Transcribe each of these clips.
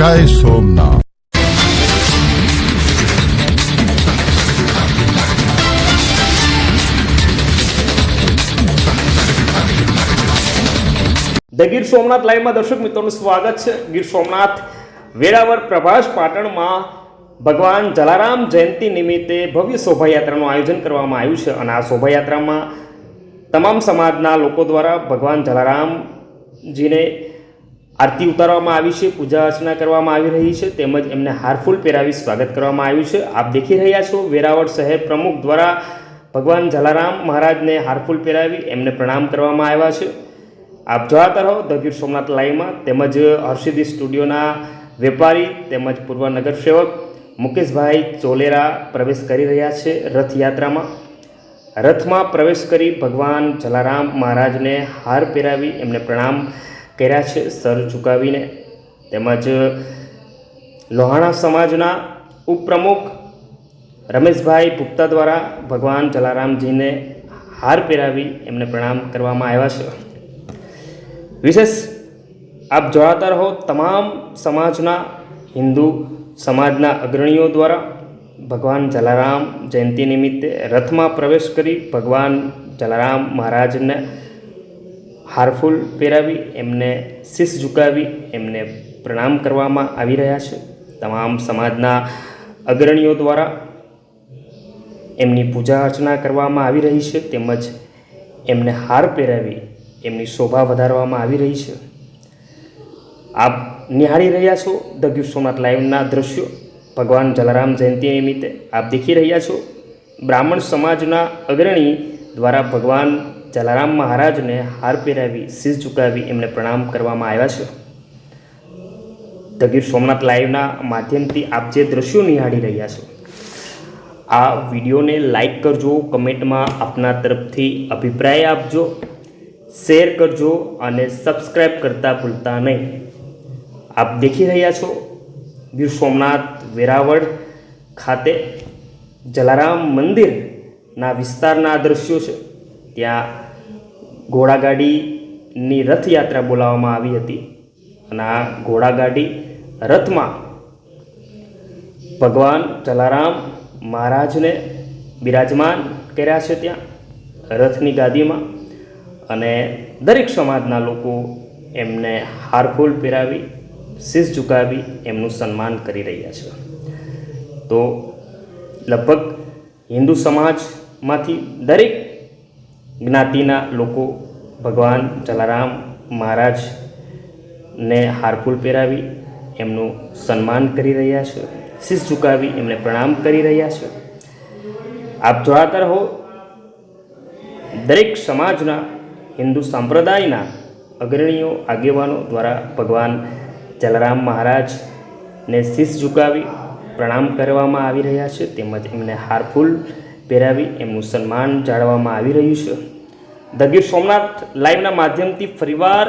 જય સોમનાથ. ધ ગીર સોમનાથ લાઈવમાં દર્શક મિત્રોનું સ્વાગત છે. ગીર સોમનાથ વેરાવર પ્રભાસ પાટણમાં ભગવાન જલારામ જયંતિ નિમિત્તે ભવ્ય શોભાયાત્રાનું આયોજન કરવામાં આવ્યું છે અને આ શોભાયાત્રામાં તમામ સમાજના લોકો દ્વારા ભગવાન જલારામજીને આરતી ઉતારવામાં આવી છે, પૂજા અર્ચના કરવામાં આવી રહી છે, તેમજ એમને હારફૂલ પહેરાવી સ્વાગત કરવામાં આવ્યું છે. આપ દેખી રહ્યા છો, વેરાવળ શહેર પ્રમુખ દ્વારા ભગવાન જલારામ મહારાજને હારફૂલ પહેરાવી એમને પ્રણામ કરવામાં આવ્યા છે. આપ જોતા રહો, ધ ગીર સોમનાથ લાઈવમાં, તેમજ હર્ષિદી સ્ટુડિયોના વેપારી તેમજ પૂર્વ નગરસેવક મુકેશભાઈ ચોલેરા પ્રવેશ કરી રહ્યા છે રથયાત્રામાં. રથમાં પ્રવેશ કરી ભગવાન જલારામ મહારાજને હાર પહેરાવી એમને પ્રણામ કર્યા છે, સર ઝુકાવીને. તેમજ લોહાણા સમાજના ઉપપ્રમુખ રમેશભાઈ પુપ્તા દ્વારા ભગવાન જલારામજીને હાર પહેરાવી એમને પ્રણામ કરવામાં આવ્યા છે. વિશેષ આપ જોડાતા રહો તમામ સમાજના, હિન્દુ સમાજના અગ્રણીઓ દ્વારા. ભગવાન જલારામ જયંતિ નિમિત્તે રથમાં પ્રવેશ કરી ભગવાન જલારામ મહારાજને હારફૂલ પહેરાવી, એમને શીશ ઝુકાવી, એમને પ્રણામ કરવામાં આવી રહ્યા છે. તમામ સમાજના અગ્રણીઓ દ્વારા એમની પૂજા અર્ચના કરવામાં આવી રહી છે તેમજ એમને હાર પહેરાવી, એમની શોભા વધારવામાં આવી રહી છે. આપ નિહાળી રહ્યા છો ધ ગીર સોમનાથ લાઈવના દ્રશ્યો. ભગવાન જલારામ જયંતિ નિમિત્તે આપ દેખી રહ્યા છો. બ્રાહ્મણ સમાજના અગ્રણી દ્વારા ભગવાન જલારામ મહારાજને હાર પહેરાવી શીશ ઝુકાવી એમને પ્રણામ કરવામાં આવ્યા છે. ધ સોમનાથ લાઈવના માધ્યમથી આપ જે દ્રશ્યો નિહાળી રહ્યા છો, આ વિડીયોને લાઈક કરજો, કમેન્ટમાં આપના તરફથી અભિપ્રાય આપજો, શેર કરજો અને સબસ્ક્રાઈબ કરતા ભૂલતા નહીં. આપ દેખી રહ્યા છો ગીર સોમનાથ વેરાવળ ખાતે જલારામ મંદિરના વિસ્તારના દ્રશ્યો છે. ત્યાં ઘોડાગાડીની રથયાત્રા બોલાવવામાં આવી હતી. અને આ ઘોડાગાડી રથમાં ભગવાન જલારામ મહારાજને બિરાજમાન કર્યા છે ત્યાં, રથની ગાદીમાં. અને દરેક સમાજના લોકો એમને હારફૂલ પહેરાવી, શીશ ઝુકાવી એમનું સન્માન કરી રહ્યા છે. તો લગભગ હિન્દુ સમાજમાંથી દરેક જ્ઞાતિના લોકો ભગવાન જલારામ મહારાજને હારફૂલ પહેરાવી એમનું સન્માન કરી રહ્યા છે. શીશ ઝુકાવી એમને પ્રણામ કરી રહ્યા છે. આપ જોડાતા રહો. દરેક સમાજના હિન્દુ સંપ્રદાયના અગ્રણીઓ, આગેવાનો દ્વારા ભગવાન જલારામ મહારાજને શીશ ઝુકાવી પ્રણામ કરવામાં આવી રહ્યા છે. તેમજ એમને હારફૂલ પહેરાવી એમનું સન્માન જાળવવામાં આવી રહ્યું છે. ધ સોમનાથ લાઈવના માધ્યમથી ફરીવાર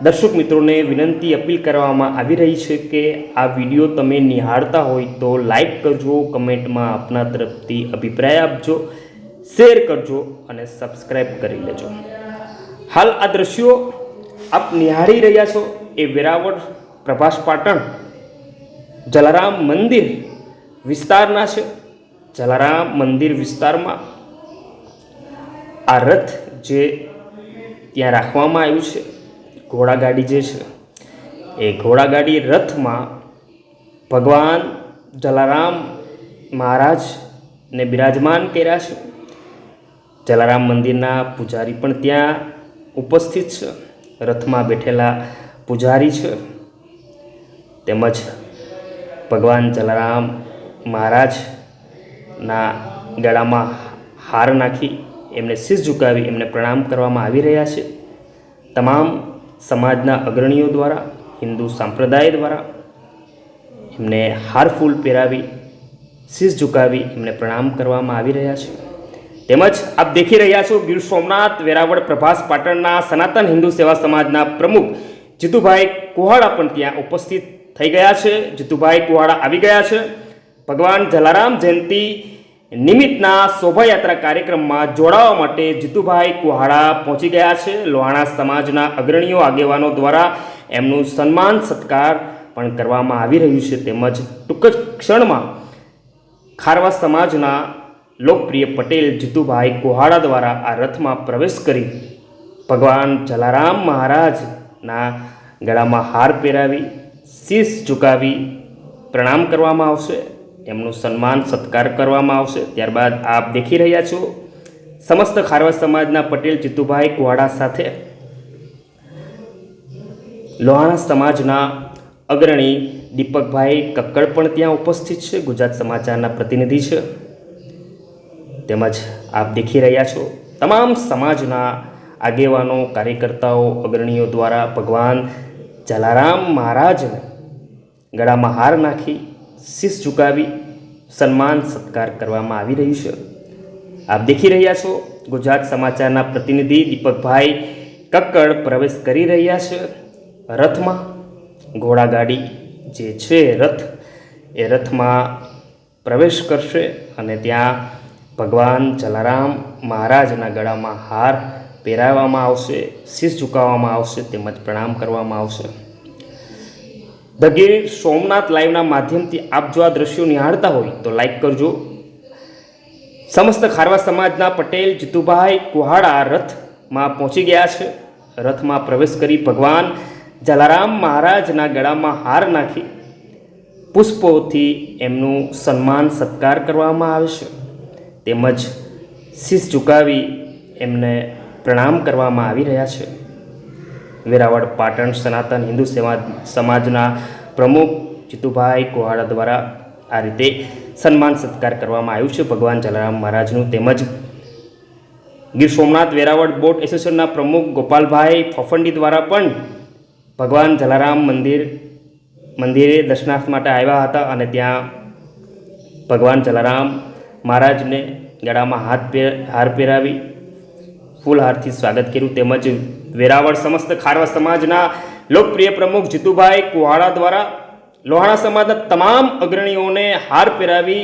દર્શક મિત્રોને વિનંતી અપીલ કરવામાં આવી રહી છે કે આ વીડિયો તમે નિહાળતા હોય તો લાઈક કરજો, કમેન્ટમાં આપના તરફથી અભિપ્રાય આપજો, શેર કરજો અને સબસ્ક્રાઈબ કરી લેજો. હાલ આ દ્રશ્યો આપ નિહાળી રહ્યા છો એ વેરાવળ પ્રભાસ પાટણ જલારામ મંદિર વિસ્તારના છે. જલારામ મંદિર વિસ્તારમાં આ રથ જે ત્યાં રાખવામાં આવ્યું છે ઘોડાગાડી જે છે, એ ઘોડાગાડી રથમાં ભગવાન જલારામ મહારાજને બિરાજમાન કર્યા છે. જલારામ મંદિરના પૂજારી પણ ત્યાં ઉપસ્થિત છે, રથમાં બેઠેલા પૂજારી છે. તેમજ ભગવાન જલારામ મહારાજના ગળામાં હાર નાખી એમને શીશ ઝુકાવી એમને પ્રણામ કરવામાં આવી રહ્યા છે. તમામ સમાજના અગ્રણીઓ દ્વારા, હિન્દુ સંપ્રદાય દ્વારા એમને હાર ફૂલ પહેરાવી શીશ ઝુકાવી એમને પ્રણામ કરવામાં આવી રહ્યા છે. તેમજ આપ દેખી રહ્યા છો ગીર સોમનાથ, વેરાવળ, પ્રભાસ પાટણના સનાતન હિન્દુ સેવા સમાજના પ્રમુખ જીતુભાઈ કુહાડા પણ ત્યાં ઉપસ્થિત થઈ ગયા છે. જીતુભાઈ કુહાડા આવી ગયા છે. ભગવાન જલારામ જયંતિ નિમિત્તના શોભાયાત્રા કાર્યક્રમમાં જોડાવા માટે જીતુભાઈ કુહાડા પહોંચી ગયા છે. લોહાણા સમાજના અગ્રણીઓ આગેવાનો દ્વારા એમનું સન્માન સત્કાર પણ કરવામાં આવી રહ્યું છે. તેમજ ટૂંક જ ક્ષણમાં ખારવા સમાજના લોકપ્રિય પટેલ જીતુભાઈ કોહાડા દ્વારા આ રથમાં પ્રવેશ કરી ભગવાન જલારામ મહારાજના ગળામાં હાર પહેરાવી, શીશ ઝુકાવી પ્રણામ કરવામાં આવશે. એમનું સન્માન સત્કાર કરવામાં આવશે. ત્યારબાદ આપ દેખી રહ્યા છો સમસ્ત ખારવા સમાજના પટેલ જીતુભાઈ કુવાડા સાથે લોહાણા સમાજના અગ્રણી દીપકભાઈ કક્કડ પણ ત્યાં ઉપસ્થિત છે. ગુજરાત સમાચારના પ્રતિનિધિ છે. તેમજ આપ દેખી રહ્યા છો તમામ સમાજના આગેવાનો, કાર્યકર્તાઓ, અગ્રણીઓ દ્વારા ભગવાન જલારામ મહારાજને ગળામાં હાર નાખી શીશ ઝુકાવી સન્માન સત્કાર કરવામાં આવી રહ્યું છે. આપ દેખી રહ્યા છો, ગુજરાત સમાચારના પ્રતિનિધિ દીપકભાઈ કક્કડ પ્રવેશ કરી રહ્યા છે. રથમાં ઘોડાગાડી જે છે રથ, એ રથમાં પ્રવેશ કરશે અને ત્યાં ભગવાન જલારામ મહારાજના ગળામાં હાર પહેરાવવામાં આવશે, શીશ ઝુકાવવામાં આવશે, તેમજ પ્રણામ કરવામાં આવશે. ધ ગીર સોમનાથ લાઈવના માધ્યમથી આપ જો આ દ્રશ્યો નિહાળતા હોય તો લાઈક કરજો. સમસ્ત ખારવા સમાજના પટેલ, જીતુભાઈ, કુહાડા રથમાં પહોંચી ગયા છે. રથમાં પ્રવેશ કરી ભગવાન જલારામ મહારાજના ગળામાં હાર નાખી. પુષ્પોથી એમનું સન્માન સત્કાર કરવામાં આવે છે. તેમજ શીશ ઝુકાવી એમને પ્રણામ કરવામાં આવી રહ્યા છે. વેરાવળ પાટણ સનાતન હિન્દુ સેવા સમાજના પ્રમુખ જીતુભાઈ કોહાડા દ્વારા આ રીતે સન્માન સત્કાર કરવામાં આવ્યું છે. ભગવાન જલારામ મહારાજનું તેમજ ગીર સોમનાથ વેરાવળ બોટ એસોસિએશનના પ્રમુખ ગોપાલભાઈ ફફંડી દ્વારા પણ ભગવાન જલારામ મંદિર મંદિરે દર્શનાર્થ માટે આવ્યા હતા અને ત્યાં ભગવાન જલારામ મહારાજને ગળામાં હાથ હાર પહેરાવી ફૂલહારથી સ્વાગત કર્યું તેમજ વેરાવળ સમસ્ત ખારવા સમાજના લોકપ્રિય પ્રમુખ જીતુભાઈ કુહાડા દ્વારા લોહાણા સમાજના તમામ અગ્રણીઓને હાર પહેરાવી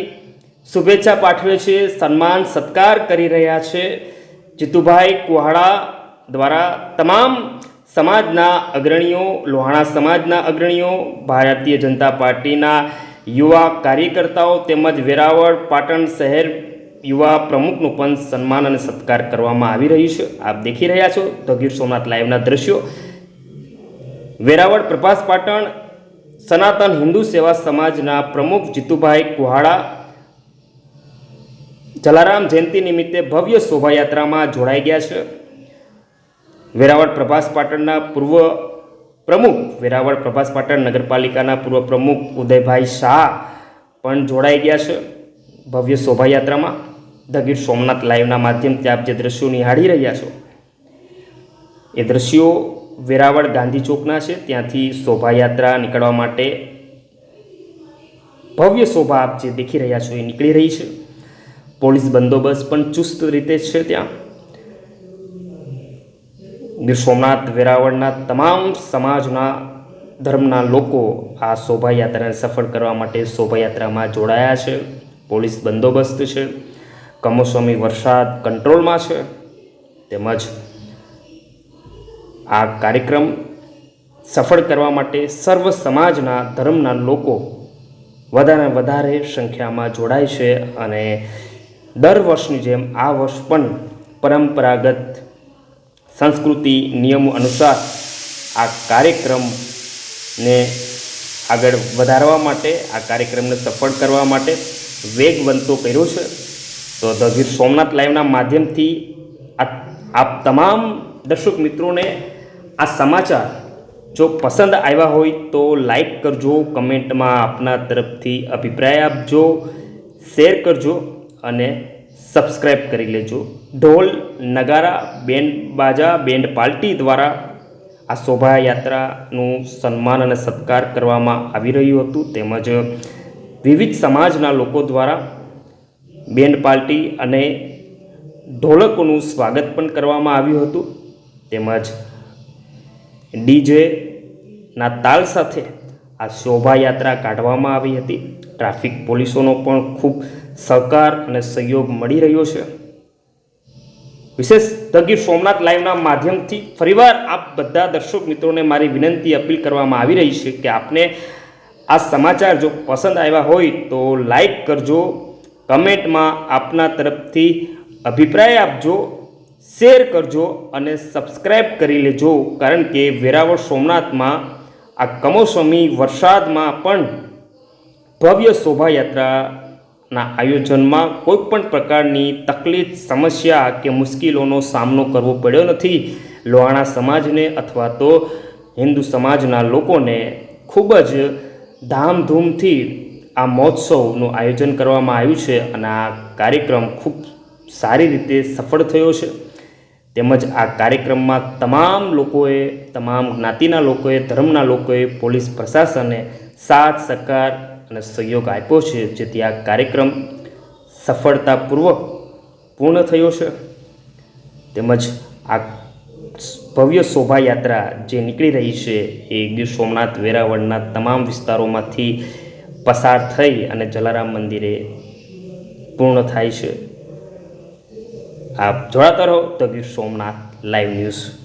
શુભેચ્છા પાઠવે છે, સન્માન, સત્કાર કરી રહ્યા છે. જીતુભાઈ કુહાડા દ્વારા તમામ સમાજના અગ્રણીઓ, લોહાણા સમાજના અગ્રણીઓ, ભારતીય જનતા પાર્ટીના યુવા કાર્યકર્તાઓ તેમજ વેરાવળ, પાટણ શહેર યુવા પ્રમુખનું પણ સન્માન અને સત્કાર કરવામાં આવી રહ્યું છે. આપ દેખી રહ્યા છો તો ગીર સોમનાથ લાઈવના દ્રશ્યો. વેરાવળ પ્રભાસ પાટણ સનાતન હિન્દુ સેવા સમાજના પ્રમુખ જીતુભાઈ કુહાડા જલારામ જયંતિ નિમિત્તે ભવ્ય શોભાયાત્રામાં જોડાઈ ગયા છે. વેરાવળ પ્રભાસ પાટણના પૂર્વ પ્રમુખ, વેરાવળ પ્રભાસ પાટણ નગરપાલિકાના પૂર્વ પ્રમુખ ઉદયભાઈ શાહ પણ જોડાઈ ગયા છે ભવ્ય શોભાયાત્રામાં. ધ ગીર સોમનાથ લાઈવના માધ્યમથી આપ જે દ્રશ્યો નિહાળી રહ્યા છો, એ દ્રશ્યો વેરાવળ ગાંધી ચોકના છે. ત્યાંથી શોભાયાત્રા નીકળવા માટે ભવ્ય શોભા આપ જે દેખી રહ્યા છો એ નીકળી રહી છે. પોલીસ બંદોબસ્ત પણ ચુસ્ત રીતે છે ત્યાં. ગીર સોમનાથ, વેરાવળના તમામ સમાજના, ધર્મના લોકો આ શોભાયાત્રાને સફળ કરવા માટે શોભાયાત્રામાં જોડાયા છે. પોલીસ બંદોબસ્ત છે. કમોસમી વરસાદ કંટ્રોલમાં છે. તેમજ આ કાર્યક્રમ સફળ કરવા માટે સર્વ સમાજના, ધર્મના લોકો વધારે વધારે સંખ્યામાં જોડાય છે અને દર વર્ષની જેમ આ વર્ષ પણ પરંપરાગત સંસ્કૃતિ નિયમો અનુસાર આ કાર્યક્રમને આગળ વધારવા માટે, આ કાર્યક્રમને સફળ કરવા માટે વેગવંતો કર્યો છે. તો ધ ગીર સોમનાથ લાઈવના માધ્યમથી આપ તમામ દર્શક મિત્રોને આ સમાચાર જો પસંદ આવ્યા હોય તો લાઈક કરજો, કમેન્ટમાં આપના તરફથી અભિપ્રાય આપજો, શેર કરજો અને સબસ્ક્રાઈબ કરી લેજો. ઢોલ, નગારા, બેન્ડ બાજા, બેન્ડ પાર્ટી દ્વારા આ શોભાયાત્રાનું સન્માન અને સત્કાર કરવામાં આવી રહ્યું હતું. તેમજ વિવિધ સમાજના લોકો દ્વારા બેન્ડ પાર્ટી અને ઢોલકોનું સ્વાગત પણ કરવામાં આવ્યું હતું. તેમજ ડીજેના તાલ સાથે આ શોભાયાત્રા કાઢવામાં આવી હતી. ટ્રાફિક પોલીસોનો પણ ખૂબ સહકાર અને સહયોગ મળી રહ્યો છે. વિશેષ ધ સોમનાથ લાઈવના માધ્યમથી ફરીવાર આપ બધા દર્શક મિત્રોને મારી વિનંતી અપીલ કરવામાં આવી રહી છે કે આપને આ સમાચાર જો પસંદ આવ્યા હોય તો લાઈક કરજો કમેન્ટમાં આપના તરફથી અભિપ્રાય આપજો, શેર કરજો અને સબસ્ક્રાઈબ કરી લેજો. કારણ કે વેરાવળ સોમનાથમાં, આ કમોસમી વરસાદમાં પણ ભવ્ય શોભાયાત્રાના આયોજનમાં કોઈ પણ પ્રકારની તકલીફ, સમસ્યા કે મુશ્કેલીઓનો સામનો કરવો પડ્યો નથી. લોહાણા સમાજને અથવા તો હિન્દુ સમાજના લોકોને ખૂબ જ ધામધૂમથી આ મહોત્સવનું આયોજન કરવામાં આવ્યું છે અને આ કાર્યક્રમ ખૂબ સારી રીતે સફળ થયો છે. તેમજ આ કાર્યક્રમમાં તમામ લોકોએ, તમામ જ્ઞાતિના લોકોએ, ધર્મના લોકોએ, પોલીસ પ્રશાસને સાથ, સહકાર અને સહયોગ આપ્યો છે, જેથી આ કાર્યક્રમ સફળતાપૂર્વક પૂર્ણ થયો છે. તેમજ આ ભવ્ય શોભાયાત્રા જે નીકળી રહી છે, એ ગીર સોમનાથ વેરાવળના તમામ વિસ્તારોમાંથી પસાર થઈ અને જલારામ મંદિરે પૂર્ણ થાય છે. આપ જોડાતા રહો તો ગીર સોમનાથ લાઈવ ન્યૂઝ.